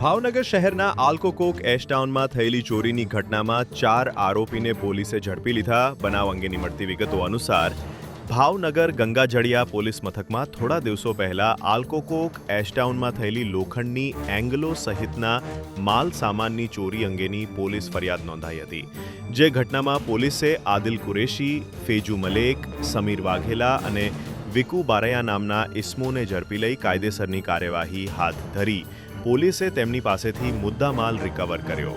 ભાવનગર શહેરના આલ્કોકોક એશટાઉનમાં થયેલી ચોરીની ઘટનામાં ચાર આરોપીને પોલીસે ઝડપી લીધા. બનાવ અંગેની મળતી વિગતો અનુસાર, ભાવનગર ગંગાજળિયા પોલીસ મથકમાં થોડા દિવસો પહેલા આલ્કોકોક એશટાઉનમાં થયેલી લોખંડની એંગ્લો સહિતના માલ સામાનની ચોરી અંગેની પોલીસ ફરિયાદ નોંધાઈ હતી. જે ઘટનામાં પોલીસે આદિલ કુરેશી, ફેજુ મલેક, સમીર વાઘેલા અને વિકુ બારૈયા નામના ઇસ્મોને ઝડપી લઈ કાયદેસરની કાર્યવાહી હાથ ધરી. પોલીસે તેમની પાસેથી મુદ્દામાલ રિકવર કર્યો.